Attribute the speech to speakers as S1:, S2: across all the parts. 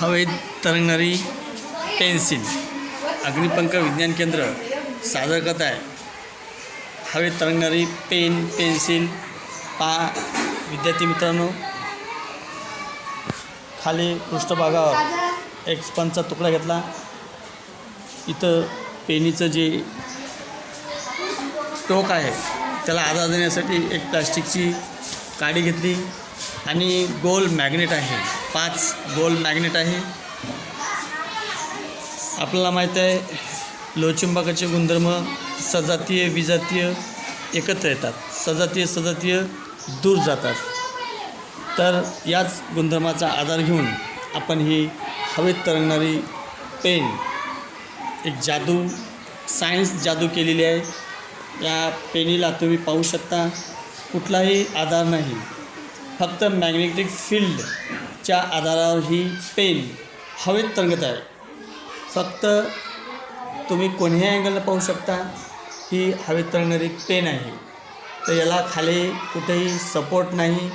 S1: हवेत तरंगणारी पेन्सिल अग्निपंख विज्ञान केंद्र सादर करत आहे. हवेत तरंगणारी पेन पेन्सिल पा विद्यार्थी मित्रांनो खाली पृष्ठभागावर एक स्पंचा तुकडा घेतला. इथं पेनीचं जे टोक आहे त्याला आधार देण्यासाठी एक प्लास्टिकची काडी घेतली. आणि गोल मॅग्नेट आहे. पाच गोल मॅग्नेट आहे. आपल्याला माहीत आहे लोचिंबाकाचे गुणधर्म सजातीय विजातीय एकत्र येतात. सजातीय सजातीय दूर जातात. तर याच गुणधर्माचा आधार घेऊन आपण ही हवेत तरंगणारी पेन एक जादू सायन्स जादू केलेली आहे. या पेनीला तुम्ही पाहू शकता कुठलाही आधार नाही. फक्त मॅग्नेटिक फील्ड च्या आधारावर ही पेन हवेत तरंगत आहे. फक्त तुम्ही कोणीही अँगलला पाहू शकता ही हवेत तरंगणारी पेन आहे. तर याला खाली कुठेही सपोर्ट नाही.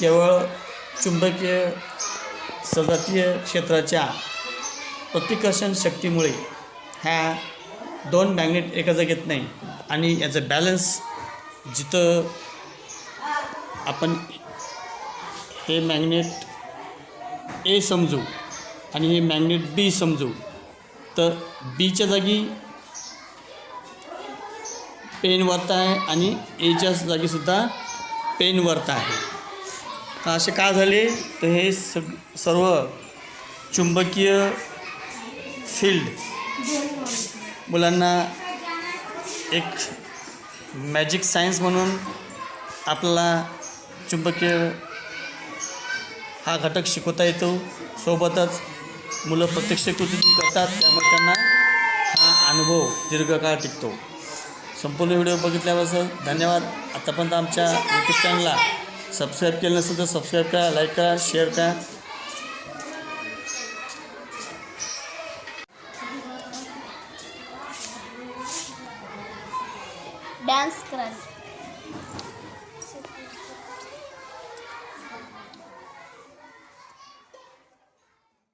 S1: केवळ चुंबकीय सजातीय क्षेत्राच्या प्रतिकर्षण शक्तीमुळे ह्या दोन मॅग्नेट एका जागेत नाही. आणि याचं बॅलन्स जिथं आपण हे मॅग्नेट ए समजू आणि हे मॅग्नेट बी समजू. तर बीच्या जागी पेन वरत आहे आणि एच्या जागीसुद्धा पेन वरत आहे. तर असे का झाले? तर हे सग सर्व चुंबकीय फील्ड मुलांना एक मॅजिक सायन्स म्हणून आपला चुंबकीय हा घटक शिकवता येतो. सोबतच मुलं प्रत्यक्ष कृतीतून करतात त्यामुळे त्यांना हा अनुभव दीर्घकाळ टिकतो. संपूर्ण व्हिडिओ बघितल्याबद्दल धन्यवाद. आतापर्यंत आमच्या यूट्यूब चॅनलला सबस्क्राईब केलं नसेल तर सबस्क्राईब करा लाईक करा शेअर करा.
S2: डान्स करा.